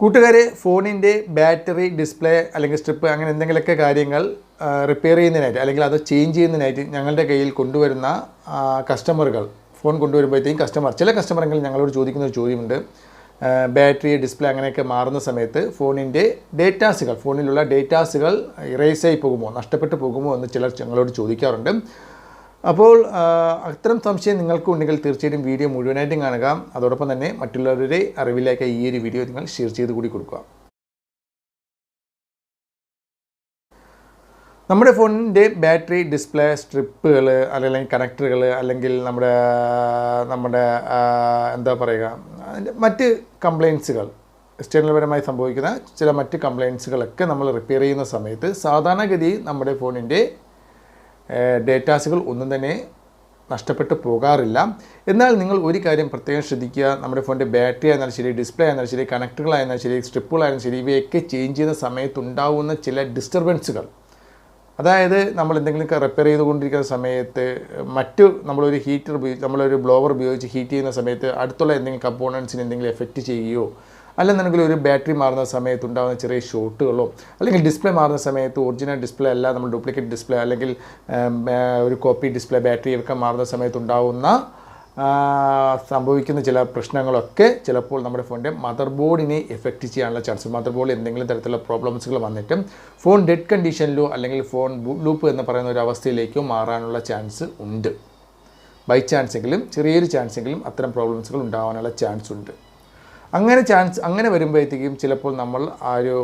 കൂട്ടുകാരെ ഫോണിന്റെ battery display അല്ലെങ്കിൽ സ്ട്രിപ്പ് അങ്ങനെ എന്തെങ്കിലുമൊക്കെ കാര്യങ്ങൾ റിപ്പയർ ചെയ്യുന്നതിനായിട്ട് അല്ലെങ്കിൽ അത് ചേഞ്ച് ചെയ്യുന്നതിനായിട്ട് ഞങ്ങളുടെ കയ്യിൽ കൊണ്ടുവരുന്ന കസ്റ്റമറുകൾ ഫോൺ കൊണ്ടുവരുമ്പോഴത്തേക്കും കസ്റ്റമർ ചില കസ്റ്റമറുകൾ ഞങ്ങളോട് ചോദിക്കുന്ന ഒരു ചോദ്യമുണ്ട്. ബാറ്ററി ഡിസ്പ്ലേ അങ്ങനെയൊക്കെ മാറുന്ന സമയത്ത് ഫോണിന്റെ ഡേറ്റാസുകൾ ഫോണിലുള്ള ഡേറ്റാസുകൾ ഇറേസായി പോകുമോ നഷ്ടപ്പെട്ടു പോകുമോ എന്ന് ചിലർ ഞങ്ങളോട് ചോദിക്കാറുണ്ട്. അപ്പോൾ അത്തരം സംശയം നിങ്ങൾക്ക് ഉണ്ടെങ്കിൽ തീർച്ചയായിട്ടും വീഡിയോ മുഴുവനായിട്ടും കാണുക. അതോടൊപ്പം തന്നെ മറ്റുള്ളവരുടെ അറിവിലേക്ക് ഈ ഒരു വീഡിയോ നിങ്ങൾ ഷെയർ ചെയ്ത് കൂടി കൊടുക്കുക. നമ്മുടെ ഫോണിന്റെ ബാറ്ററി ഡിസ്പ്ലേ സ്ട്രിപ്പുകൾ അല്ലെങ്കിൽ കണക്ടറുകൾ അല്ലെങ്കിൽ നമ്മുടെ നമ്മുടെ എന്താ പറയുക മറ്റ് കംപ്ലയിൻസുകൾ എക്സ്റ്റേണൽപരമായി സംഭവിക്കുന്ന ചില മറ്റ് കംപ്ലയിൻസുകളൊക്കെ നമ്മൾ റിപ്പയർ ചെയ്യുന്ന സമയത്ത് സാധാരണഗതി നമ്മുടെ ഫോണിന്റെ ഡേറ്റാസുകൾ ഒന്നും തന്നെ നഷ്ടപ്പെട്ടു പോകാറില്ല. എന്നാൽ നിങ്ങൾ ഒരു കാര്യം പ്രത്യേകം ശ്രദ്ധിക്കുക. നമ്മുടെ ഫോണിന്റെ ബാറ്ററി ആയിരുന്നാലും ശരി ഡിസ്പ്ലേ ആയിരുന്നാലും ശരി കണക്ടറുകളായിരുന്നാലും ശരി സ്ട്രിപ്പുകളായിരുന്നാലും ശരി ഇവയൊക്കെ ചേഞ്ച് ചെയ്യുന്ന സമയത്തുണ്ടാവുന്ന ചില ഡിസ്റ്റർബൻസുകൾ. അതായത് നമ്മൾ എന്തെങ്കിലും റിപ്പയർ ചെയ്തുകൊണ്ടിരിക്കുന്ന സമയത്ത് മറ്റു നമ്മളൊരു ഹീറ്റർ ഉപയോഗിച്ച് നമ്മളൊരു ബ്ലോവർ ഉപയോഗിച്ച് ഹീറ്റ് ചെയ്യുന്ന സമയത്ത് അടുത്തുള്ള എന്തെങ്കിലും കമ്പോണൻസിന് എന്തെങ്കിലും എഫക്റ്റ് ചെയ്യുകയോ അല്ലെന്നുണ്ടെങ്കിൽ ഒരു ബാറ്ററി മാറുന്ന സമയത്ത് ഉണ്ടാകുന്ന ചെറിയ ഷോട്ടുകളോ അല്ലെങ്കിൽ ഡിസ്പ്ലേ മാറുന്ന സമയത്ത് ഒറിജിനൽ ഡിസ്പ്ലേ അല്ല നമ്മൾ ഡ്യൂപ്ലിക്കേറ്റ് ഡിസ്പ്ലേ അല്ലെങ്കിൽ ഒരു കോപ്പി ഡിസ്പ്ലേ ബാറ്ററി ഒക്കെ മാറുന്ന സമയത്ത് ഉണ്ടാകുന്ന സംഭവിക്കുന്ന ചില പ്രശ്നങ്ങളൊക്കെ ചിലപ്പോൾ നമ്മുടെ ഫോണിന്റെ മദർ ബോർഡിനെ എഫക്റ്റ് ചെയ്യാനുള്ള ചാൻസ് മദർ ബോർഡിൽ എന്തെങ്കിലും തരത്തിലുള്ള പ്രോബ്ലംസുകൾ വന്നിട്ട് ഫോൺ ഡെഡ് കണ്ടീഷനിലോ അല്ലെങ്കിൽ ഫോൺ ലൂപ്പ് എന്ന് പറയുന്ന ഒരു അവസ്ഥയിലേക്കോ മാറാനുള്ള ചാൻസ് ഉണ്ട്. ബൈ ചാൻസെങ്കിലും ചെറിയൊരു ചാൻസെങ്കിലും അത്തരം പ്രോബ്ലംസുകൾ ഉണ്ടാകാനുള്ള ചാൻസ് ഉണ്ട്. അങ്ങനെ ചാൻസ് അങ്ങനെ വരുമ്പോഴത്തേക്കും ചിലപ്പോൾ നമ്മൾ ആ ഒരു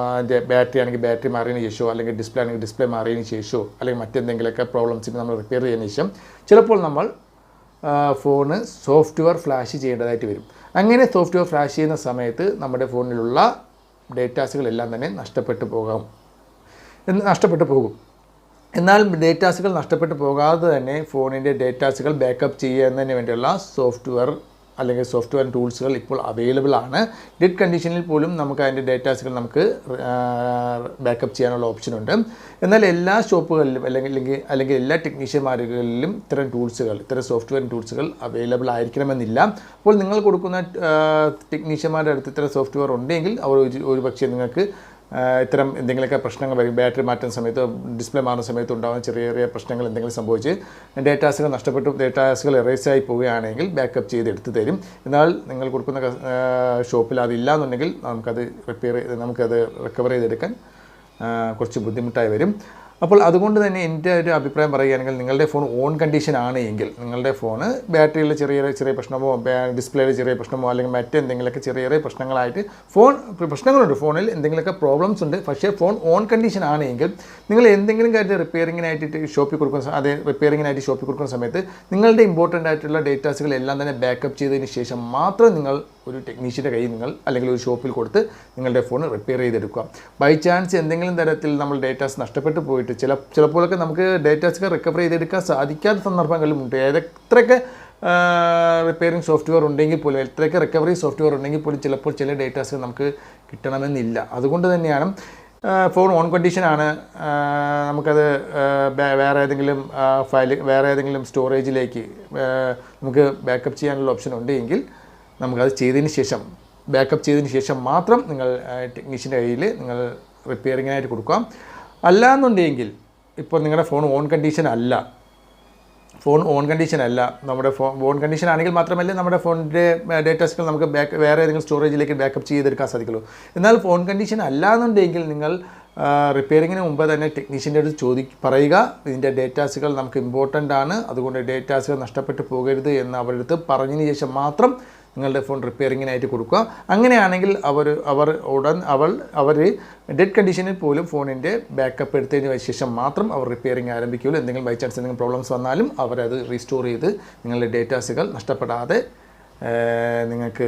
അതിന്റെ ബാറ്ററി ആണെങ്കിൽ ബാറ്ററി മാറിയതിന് ശേഷമോ അല്ലെങ്കിൽ ഡിസ്പ്ലേ ആണെങ്കിൽ ഡിസ്പ്ലേ മാറിയതിന് ശേഷമോ അല്ലെങ്കിൽ മറ്റെന്തെങ്കിലുമൊക്കെ പ്രോബ്ലംസിന് നമ്മൾ റിപ്പയർ ചെയ്തതിന് ശേഷം ചിലപ്പോൾ നമ്മൾ ഫോണ് സോഫ്റ്റ്വെയർ ഫ്ലാഷ് ചെയ്യേണ്ടതായിട്ട് വരും. അങ്ങനെ സോഫ്റ്റ്വെയർ ഫ്ലാഷ് ചെയ്യുന്ന സമയത്ത് നമ്മുടെ ഫോണിലുള്ള ഡേറ്റാസുകളെല്ലാം തന്നെ നഷ്ടപ്പെട്ടു പോകാം. നഷ്ടപ്പെട്ടു പോകും. എന്നാൽ ഡേറ്റാസുകൾ നഷ്ടപ്പെട്ടു പോകാതെ തന്നെ ഫോണിന്റെ ഡേറ്റാസുകൾ ബാക്കപ്പ് ചെയ്യുന്നതിന് വേണ്ടിയുള്ള സോഫ്റ്റ്വെയർ അല്ലെങ്കിൽ സോഫ്റ്റ്വെയർ ടൂൾസുകൾ ഇപ്പോൾ അവൈലബിൾ ആണ്. ഡെഡ് കണ്ടീഷനിൽ പോലും നമുക്ക് അതിന്റെ ഡേറ്റാസുകൾ നമുക്ക് ബാക്കപ്പ് ചെയ്യാനുള്ള ഓപ്ഷനുണ്ട് എന്നാൽ എല്ലാ ഷോപ്പുകളിലും അല്ലെങ്കിൽ അല്ലെങ്കിൽ അല്ലെങ്കിൽ എല്ലാ ടെക്നീഷ്യന്മാരുകളിലും ഇത്തരം ടൂൾസുകൾ ഇത്തരം സോഫ്റ്റ്വെയർ ടൂൾസുകൾ അവൈലബിൾ ആയിരിക്കണമെന്നില്ല. അപ്പോൾ നിങ്ങൾ കൊടുക്കുന്ന ടെക്നീഷ്യന്മാരുടെ അടുത്ത് ഇത്തരം സോഫ്റ്റ്വെയർ ഉണ്ടെങ്കിൽ അവർ ഒരു പക്ഷേ നിങ്ങൾക്ക് ഇത്തരം എന്തെങ്കിലുമൊക്കെ പ്രശ്നങ്ങൾ വരും. ബാറ്ററി മാറ്റുന്ന സമയത്ത് ഡിസ്പ്ലേ മാറുന്ന സമയത്ത് ഉണ്ടാകുന്ന ചെറിയ ചെറിയ പ്രശ്നങ്ങൾ എന്തെങ്കിലും സംഭവിച്ച് ഡേറ്റാസുകൾ നഷ്ടപ്പെട്ടു ഡേറ്റാസുകൾ ആയി പോവുകയാണെങ്കിൽ ബാക്കപ്പ് ചെയ്ത് എടുത്തു തരും. എന്നാൽ നിങ്ങൾ കൊടുക്കുന്ന ഷോപ്പിൽ അതില്ല എന്നുണ്ടെങ്കിൽ നമുക്കത് റിപ്പയർ നമുക്കത് റിക്കവർ ചെയ്തെടുക്കാൻ കുറച്ച് ബുദ്ധിമുട്ടായി വരും. അപ്പോൾ അതുകൊണ്ട് തന്നെ എന്റെ ഒരു അഭിപ്രായം പറയുകയാണെങ്കിൽ നിങ്ങളുടെ ഫോൺ ഓൺ കണ്ടീഷൻ ആണ് എങ്കിൽ നിങ്ങളുടെ ഫോണ് ബാറ്ററിയിൽ ചെറിയ ചെറിയ പ്രശ്നമോ ഡിസ്പ്ലേയിൽ ചെറിയ പ്രശ്നമോ അല്ലെങ്കിൽ മറ്റെന്തെങ്കിലുമൊക്കെ ചെറിയ ചെറിയ പ്രശ്നങ്ങളായിട്ട് ഫോൺ പ്രശ്നങ്ങളുണ്ട്. ഫോണിൽ എന്തെങ്കിലുമൊക്കെ പ്രോബ്ലംസ് ഉണ്ട്. പക്ഷേ ഫോൺ ഓൺ കണ്ടീഷൻ ആണ് എങ്കിൽ നിങ്ങൾ എന്തെങ്കിലും കാര്യത്തിൽ റിപ്പയറിങ്ങിനായിട്ട് ഷോപ്പിൽ കൊടുക്കുന്ന അതെ റിപ്പയറിങ്ങിനായിട്ട് ഷോപ്പിൽ കൊടുക്കുന്ന സമയത്ത് നിങ്ങളുടെ ഇമ്പോർട്ടന്റ് ആയിട്ടുള്ള ഡേറ്റാസുകൾ എല്ലാം തന്നെ ബാക്കപ്പ് ചെയ്തതിന് ശേഷം മാത്രം നിങ്ങൾ ഒരു ടെക്നീഷ്യന്റെ കയ്യിൽ നിങ്ങൾ അല്ലെങ്കിൽ ഒരു ഷോപ്പിൽ കൊടുത്ത് നിങ്ങളുടെ ഫോൺ റിപ്പയർ ചെയ്തെടുക്കുക. ബൈ ചാൻസ് എന്തെങ്കിലും തരത്തിൽ നമ്മൾ ഡേറ്റാസ് നഷ്ടപ്പെട്ടു പോയിട്ട് ചില ചിലപ്പോഴൊക്കെ നമുക്ക് ഡേറ്റാസൊക്കെ റിക്കവർ ചെയ്തെടുക്കാൻ സാധിക്കാത്ത സന്ദർഭങ്ങളിലും ഉണ്ട്. ഏത് എത്രയൊക്കെ റിപ്പയറിംഗ് സോഫ്റ്റ്വെയർ ഉണ്ടെങ്കിൽ പോലും എത്രയൊക്കെ റിക്കവറി സോഫ്റ്റ്വെയർ ഉണ്ടെങ്കിൽ പോലും ചിലപ്പോൾ ചില ഡേറ്റാസ് നമുക്ക് കിട്ടണമെന്നില്ല. അതുകൊണ്ട് തന്നെയാണ് ഫോൺ ഓൺ കണ്ടീഷനാണ് നമുക്കത് വേറെ ഏതെങ്കിലും ഫയൽ വേറെ ഏതെങ്കിലും സ്റ്റോറേജിലേക്ക് നമുക്ക് ബാക്കപ്പ് ചെയ്യാനുള്ള ഓപ്ഷൻ ഉണ്ടെങ്കിൽ നമുക്കത് ചെയ്തതിന് ശേഷം ബാക്കപ്പ് ചെയ്തതിന് ശേഷം മാത്രം നിങ്ങൾ ടെക്നീഷ്യന്റെ കയ്യിൽ നിങ്ങൾ റിപ്പയറിങ്ങിനായിട്ട് കൊടുക്കാം. അല്ല എന്നുണ്ടെങ്കിൽ ഇപ്പോൾ നിങ്ങളുടെ ഫോൺ ഓൺ കണ്ടീഷൻ അല്ല. ഫോൺ ഓൺ കണ്ടീഷൻ അല്ല. നമ്മുടെ ഫോൺ ഓൺ കണ്ടീഷൻ ആണെങ്കിൽ മാത്രമല്ല നമ്മുടെ ഫോണിന്റെ ഡേറ്റാസുകൾ നമുക്ക് ബാക്ക് വേറെ ഏതെങ്കിലും സ്റ്റോറേജിലേക്ക് ബാക്കപ്പ് ചെയ്തെടുക്കാൻ സാധിക്കുള്ളൂ. എന്നാൽ ഫോൺ കണ്ടീഷൻ അല്ല എന്നുണ്ടെങ്കിൽ നിങ്ങൾ റിപ്പയറിങ്ങിന് മുമ്പ് തന്നെ ടെക്നീഷ്യന്റെ അടുത്ത് ചോദി പറയുക. ഇതിന്റെ ഡേറ്റാസുകൾ നമുക്ക് ഇമ്പോർട്ടന്റ് ആണ്. അതുകൊണ്ട് ഡേറ്റാസുകൾ നഷ്ടപ്പെട്ടു പോകരുത് എന്ന് അവരുടെ അടുത്ത് പറഞ്ഞതിന് ശേഷം മാത്രം നിങ്ങളുടെ ഫോൺ റിപ്പയറിങ്ങിനായിട്ട് കൊടുക്കുക. അങ്ങനെയാണെങ്കിൽ അവർ അവർ ഉടൻ അവൾ അവർ ഡെഡ് കണ്ടീഷനിൽ പോലും ഫോണിന്റെ ബാക്കപ്പ് എടുത്തതിന് ശേഷം മാത്രം അവർ റിപ്പയറിങ് ആരംഭിക്കുകയുള്ളൂ. എന്തെങ്കിലും ബൈ ചാൻസ് എന്തെങ്കിലും പ്രോബ്ലംസ് വന്നാലും അവരത് റീസ്റ്റോർ ചെയ്ത് നിങ്ങളുടെ ഡേറ്റാസുകൾ നഷ്ടപ്പെടാതെ നിങ്ങൾക്ക്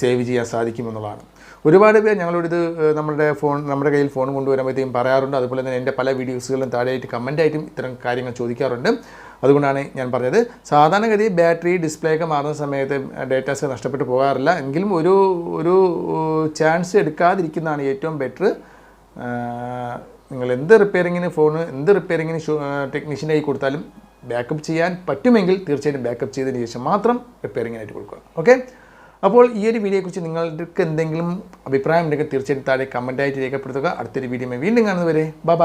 സേവ് ചെയ്യാൻ സാധിക്കുമെന്നുള്ളതാണ്. ഒരുപാട് പേർ ഞങ്ങളോട് ഇത് ഏഹ്, നമ്മുടെ ഫോൺ നമ്മുടെ കയ്യിൽ ഫോൺ കൊണ്ടുവരുമ്പോഴത്തേക്കും പറയാറുണ്ട്. അതുപോലെ തന്നെ എന്റെ പല വീഡിയോസുകളിലും താഴെയായിട്ട് കമന്റായിട്ടും ഇത്തരം കാര്യങ്ങൾ ചോദിക്കാറുണ്ട്. അതുകൊണ്ടാണ് ഞാൻ പറഞ്ഞത്. സാധാരണഗതി ബാറ്ററി ഡിസ്പ്ലേ ഒക്കെ മാറുന്ന സമയത്ത് ഡേറ്റാസ് നഷ്ടപ്പെട്ടു പോകാറില്ല. എങ്കിലും ഒരു ഒരു ചാൻസ് എടുക്കാതിരിക്കുന്നതാണ് ഏറ്റവും ബെറ്റർ. നിങ്ങൾ എന്ത് റിപ്പയറിങ്ങിന് ഫോൺ എന്ത് റിപ്പയറിങ്ങിന് ടെക്നീഷ്യന്റെ കൈ കൊടുത്താലും ബാക്കപ്പ് ചെയ്യാൻ പറ്റുമെങ്കിൽ തീർച്ചയായിട്ടും ബാക്കപ്പ് ചെയ്തതിന് ശേഷം മാത്രം റിപ്പയറിങ്ങിനായിട്ട് കൊടുക്കുക. ഓക്കെ? അപ്പോൾ ഈ ഒരു വീഡിയോയെക്കുറിച്ച് നിങ്ങൾക്ക് എന്തെങ്കിലും അഭിപ്രായം ഉണ്ടെങ്കിൽ തീർച്ചയായിട്ടും താഴെ കമന്റായിട്ട് രേഖപ്പെടുത്തുക. അടുത്തൊരു വീഡിയോ വീണ്ടും കാണുന്നവരെ ബ.